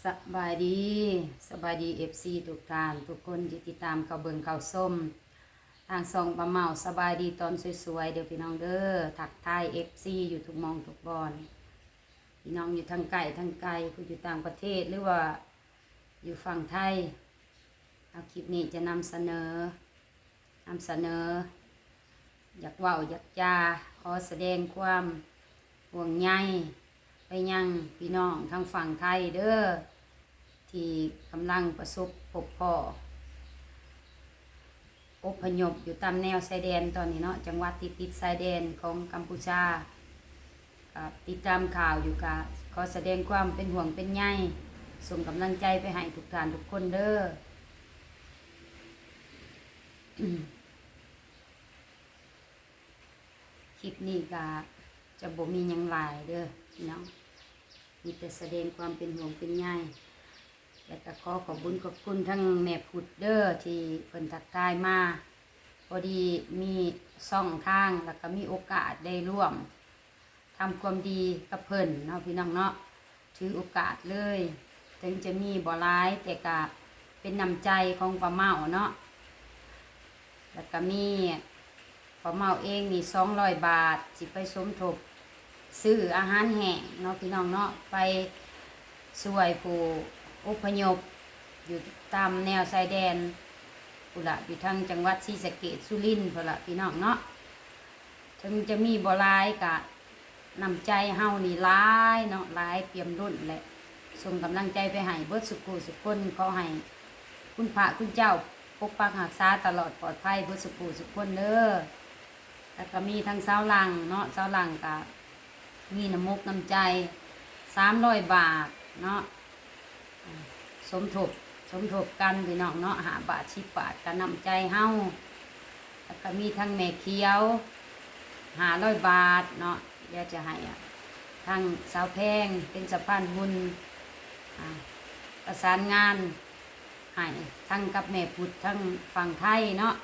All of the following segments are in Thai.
สบายดีสบายดีเอฟซีทุกท่านทุกคนที่ติดตามเขาเบิงเขาส้มทางซองปลาเมาสบายดีตอนสวยๆเดี๋ยวพี่น้องเด้อถักทายเอฟซีอยู่ทุกมองทุกบอนพี่น้องอยู่ทางไกลทางไกลผู้อยู่ต่างประเทศหรือว่าอยู่ฝั่งไทยเอาคลิปนี้จะนำเสนอนำเสนอ อยากว่าอยากจาขอแสดงความห่วงใย ไปยังพี่น้องทางฝั่งไทยเด้อที่กำลังประสบพบพ่ออพยพอยู่ตามแนวชายแดนตอนนี้เนาะจังหวัดที่ติดชายแดนของกัมพูชาติดตามข่าวอยู่กะขอแสดงความเป็นห่วงเป็นใยส่งกำลังใจไปให้ทุกท่านทุกคนเด้อคลิปนี้ก็จะบ่มียังหลายเด้อพี่น้อง มีแต่แสดงความเป็นห่วงเป็นใยแต่ก็ขอขอบุญขอบคุณทั้งแม่พุดเด้อที่เพิ่นทักทายมาพอดีมีซ่องทางแล้วก็มีโอกาสได้ร่วมทำความดีกับเพิ่นเนาะพี่น้องเนาะถือโอกาสเลย ถึงจะมีบ่ร้ายแต่ก็เป็นนำใจของป้าเมาเนาะแล้วก็มีพอเมาเองนี่สองร้อยบาทสิไปสมทบ ซื้ออาหารแห้งเนาะพี่น้องเนาะไปช่วยผู้อพยพอยู่ตามแนวชายแดนปุละอยู่ทางจังหวัดศรีสะเกษสุรินทร์พุละพี่น้องเนาะถึงจะมีบ่ลายกะนำใจเฮานี่หลายเนาะหลายเปี่ยมรุ่นแหละส่งกำลังใจไปให้เบิดสุขุสุขคนขอให้คุณพระคุณเจ้าปกปักรักษาตลอดปลอดภัยเบิดสุขุสุขคนเด้อแล้วก็มีทั้งเสาหลังเนาะเสาหลังกับ มีน้ำมุกน้ำใจสามร้อยบาทเนาะสมทบสมทบกันพี่น้องเนาะหาบาทชิบบาทกันนำใจเฮาแล้วก็มีทั้งแม่เคียวหาร้อยบาทเนาะเดี๋ยวจะให้อะทั้งสาวแพงเป็นสะพานบุญประสานงานให้ทั้งกับแม่พุทธทั้งฝั่งไทยเนาะ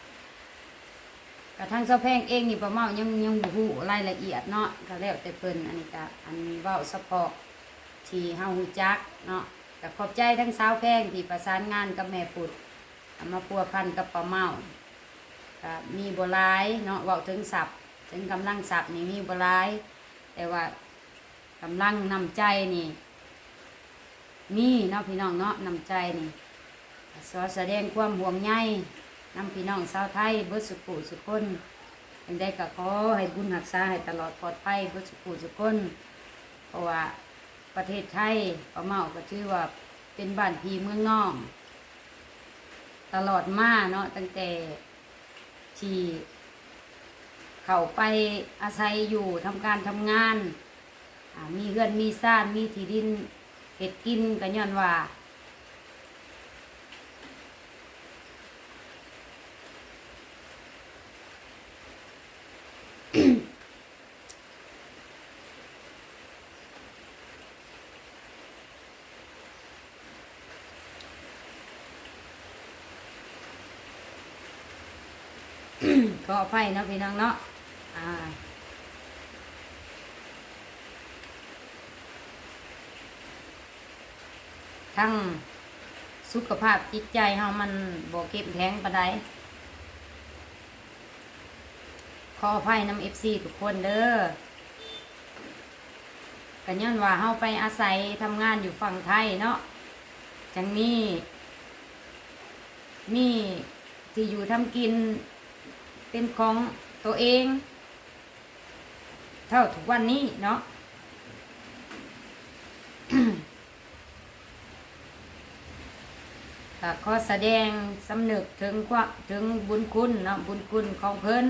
กระทั่งเจ้าแพงเองนี่ประเมายังยังบฮูรายละเอียดเนาะก็แล้วแต่เพิ่นอันนี้ก็อันเว้าเฉพาะที่เฮาฮู้จักเนาะก็ขอบใจทั้งสาวแพงที่ประสานงานกับแม่ปุดเอามาพัวพันกับป้าเมาก็มีบ่หลายเนาะเว้าถึงศัพท์ถึงกำลังศัพท์นี่มีบ่หลายแต่ว่ากำลังนำใจนี่มีเนาะพี่น้องเนาะนำใจนี่สอแสดงความห่วงใย นำพี่น้องชาวไทยเบิดสุขุสุขคนเป็นได้ก็ขอให้บุญรักษาให้ตลอดปลอดภัยเบิดสุขุสุขคนเพราะว่าประเทศไทยป้าเมาก็ชื่อว่าเป็นบ้านพีเมืองน้องตลอดมาเนาะตั้งแต่ที่เขาไปอาศัยอยู่ทำการทำงาน มีเฮือนมีซ่านมีที่ดินเห็ดกินก็ย้อนว่า ขออภัยเนาะพี่น้องเนาะอ่าทั้งสุขภาพจิตใจเฮามันบ่เข้มแข็งปานใดขออภัยน้ำเอฟซีทุกคนเด้อกันย้อนว่าเฮาไปอาศัยทำงานอยู่ฝั่งไทยเนาะจังนี้มีที่อยู่ทำกิน เป็นของตัวเอง เท่าทุกวันนี้เนาะก็ขอแสดงสำนึกถึงควาถึงบุญคุณเนาะบุญคุณของเพิ่น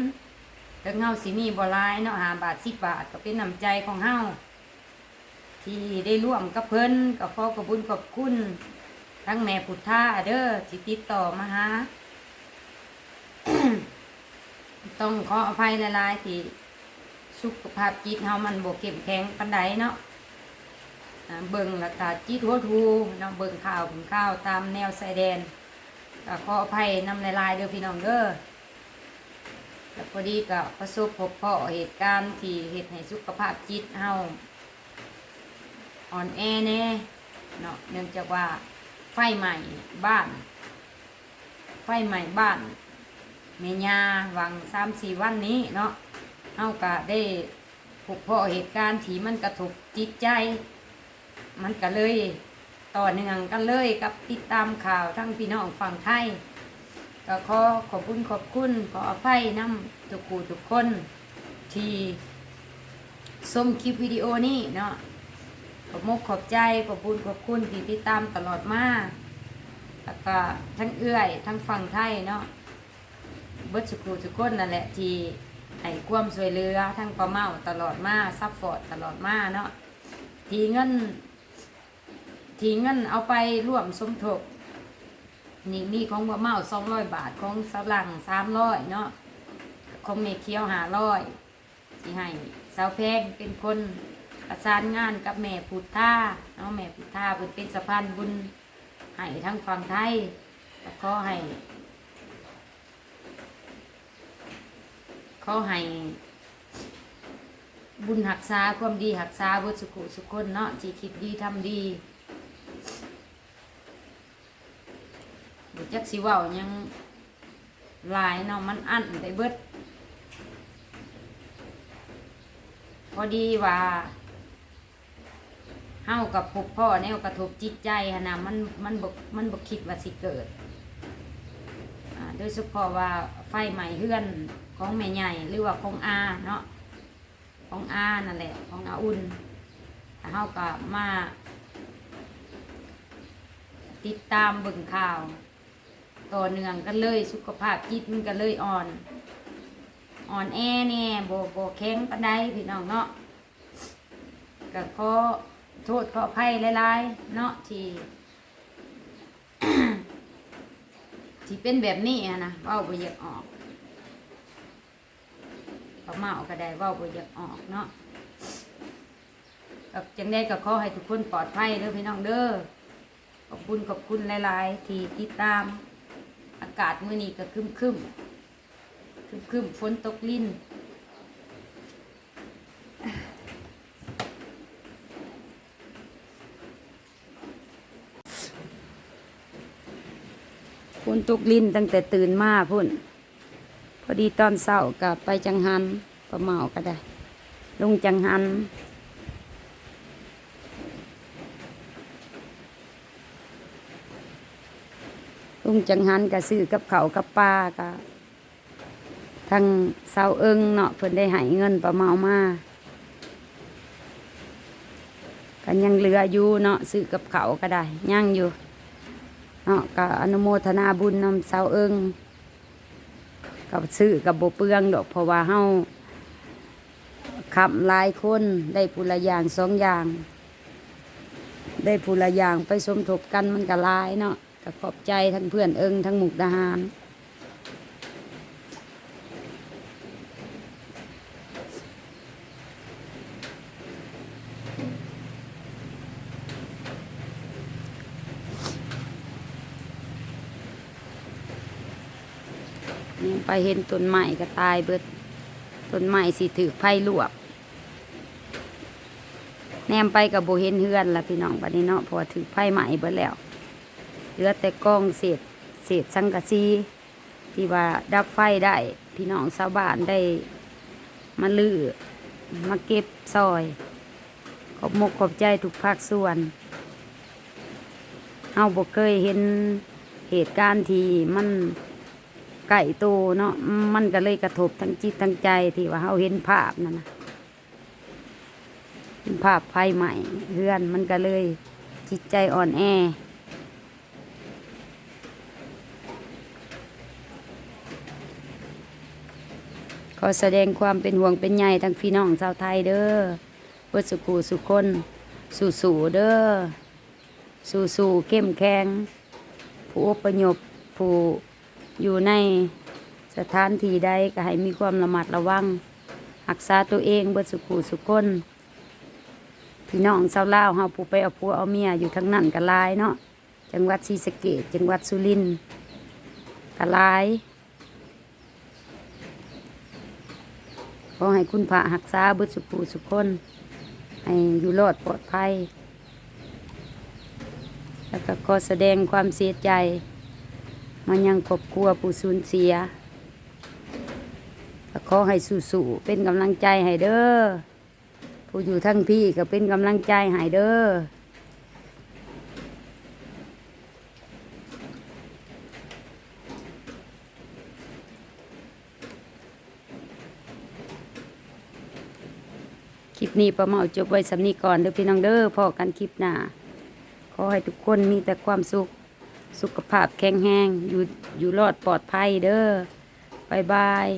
ถึงเฮาสิมีบ่หลายเนาะหาบาทสิบบาทก็เป็นน้ำใจของเฮาที่ได้ร่วมกับเพิ่นก็ขอขอบคุญขอบคุณ ทั้งแม่พุทธาเด้อที่ติดต่อมาหา ต้องขออภัยลายๆที่สุขภาพจิตเฮามันบ่เข้มแข็งปานใดเนาะเบิ่งแล้วก็จิตหัวทูเนาะเบิ่งข่าวเบิ่งข่าวตามแนวชายแดนก็ขออภัยนำลายๆเด้อพี่น้องเด้อแล้วพอดีก็ประสบพบเพาะเหตุการณ์ที่เฮ็ดให้สุขภาพจิตเฮาอ่อนแอแน่เนาะเนื่องจากว่าไฟใหม่บ้าน ไฟใหม่บ้าน เมญาวังสามสี่วันนี้เนาะเฮาก็ได้พบพ่อเหตุการณ์ที่มันกระทบจิตใจ มันก็เลยต่อเนื่องกันเลยกับติดตามข่าวทั้งพี่น้องฝั่งไทยก็ขอขอบคุณขอบคุณขออภัยน้ำทุกคู่ทุกคนที่ชมคลิปวิดีโอนี้เนาะขอบมกขอบใจขอบคุณขอบคุณที่ติดตามตลอดมาแล้วก็ทั้งเอื้อย ทั้งฝั่งไทยเนาะ เบิดสุกูทุกคนนั่นแหละที่ให้ความสวยเหลือทั้งปลาเมาตลอดมาซัพฟอร์ตตลอดมาเนาะทีเงินทีเงินเอาไปร่วมสมทบนี่นี่ของบะเมาสองร้อยบาทของสาลังสามร้อยเนาะของเมเคียวหาร้อยที่ให้สาวแพงเป็นคนประสานงานกับแม่พุทธาเนาะแม่พุทธาเพิ่นเป็นสะพานบุญให้ทั้งฝั่งไทยแล้วก็ให้ ขอให้บุญหักษาความดีหักษาบุตสุขุสุขคนเนาะที่คิดดีทำดีบุจักสิว่ายังลายเนาะมันอั้นได้เบิดพอดีว่าเฮากับพบพ่อแนวกระทบจิตใจหนนะมันมันบกมันบกคิดว่าสิเกิดโดยเฉพาะว่าไฟใหม่เฮือน ของแม่ใหญ่หรือว่าของอาเนาะของอานั่นแหละของอาอุ่นเฮาก็มา ติดตามเบิ่งข่าว ต่อเนื่องกันเลยสุขภาพจิตมันก็เลยอ่อน อ่อนแอแน่โบโบแข็งปานใดพี่น้องเนาะก็ขอโทษขออภัยหลายๆเนาะที่ที่เป็นแบบนี้นะเว้าบ่อยากออก ก็เมาก็ได้เว้าบ่อยากออกเนาะกับจังได้ก็ขอให้ทุกคนปลอดภัยเด้อพี่น้องเด้อขอบคุณขอบคุณหลาย ๆ ที่ติดตาม อากาศมื้อนี้ก็คึมคึมคึมคึมฝนตกลิ้นฝนตกลิ้นตั้งแต่ตื่นมาพุ่น พอดีตอนเช้ากับไปจังหันประเมาก็ได้ ลงจังหันลุงจังหันก็ซื้อกับเขากับปลาก็ทางเสาเอิงเนาะเพิ่นได้ให้เงินประเมามากันยังเหลืออยู่เนาะซื้อกับเขาก็ได้ยังอยู่เนาะก็อนุโมทนาบุญนำเสาเอิง กับซื้อกับโบเปลืองดอกเพราะว่าเฮาขับลายคนได้ผู้ละอย่างสองอย่าง ได้ผู้ละอย่างไปสมทบกันมันก็ลายเนาะก็ขอบใจทั้งเพื่อนเอิงทั้งหมุกดาหาร ไปเห็นต้นไม้ก็ตายเบิดต้นไม้สิถือไผ่ลวกแนมไปกับโบเห็นเฮือนละพี่น้องบัดนี้เนาะพอถือไผ่ใหม่เบิดแล้วเหลือแต่กล้องเศษเศษสังกะสีที่ว่าดับไฟได้ พี่น้องชาวบ้านได้มาลือ้อมาเก็บซอยขอบมกขอบใจทุกภาคส่วนเฮาบ่เคยเห็นเหตุการณ์ที่มัน ไก่โตเนาะมันก็เลยกระทบทั้งจิตทั้งใจที่ว่าเฮาเห็นภาพนั่นนะเห็นภาพไฟใหม่เฮือนมันก็เลยจิตใจอ่อนแอขอแสดงความเป็นห่วงเป็นใยทั้งพี่น้องชาวไทยเด้อเพื่อสุขูสุคนสู่สู่ๆเด้อสู่สู่ๆเข้มแข็งผู้อพยพผู้ อยู่ในสถานที่ใดก็ให้มีความระมัดระวังรักษาตัวเองเบิดสุขูสุคนพี่น้องชาวลาเฮาผู้ไปเอาผัวเอาเมียอยู่ทั้งนั้นก็ลายเนาะจังหวัดศรีสะเกษจังหวัดสุรินทร์ก็ลายขอให้คุณพระหักษาบุตรสุขูสุขคน ให้อยู่รอดปลอดภัย แล้วก็ขอแสดงความเสียใจ มายังครอบครัวผู้สูญเสียขอให้สู้ๆเป็นกำลังใจให้เด้อผู้อยู่ทั้งพี่ก็เป็นกำลังใจให้เด้อคลิปนี้ประเมาจบไว้สำนีก่อนเด้อพี่น้องเด้อพอกันคลิปหน้าขอให้ทุกคนมีแต่ความสุข สุขภาพแข็งแรงอยู่อยู่รอดปลอดภัยเด้อบายบาย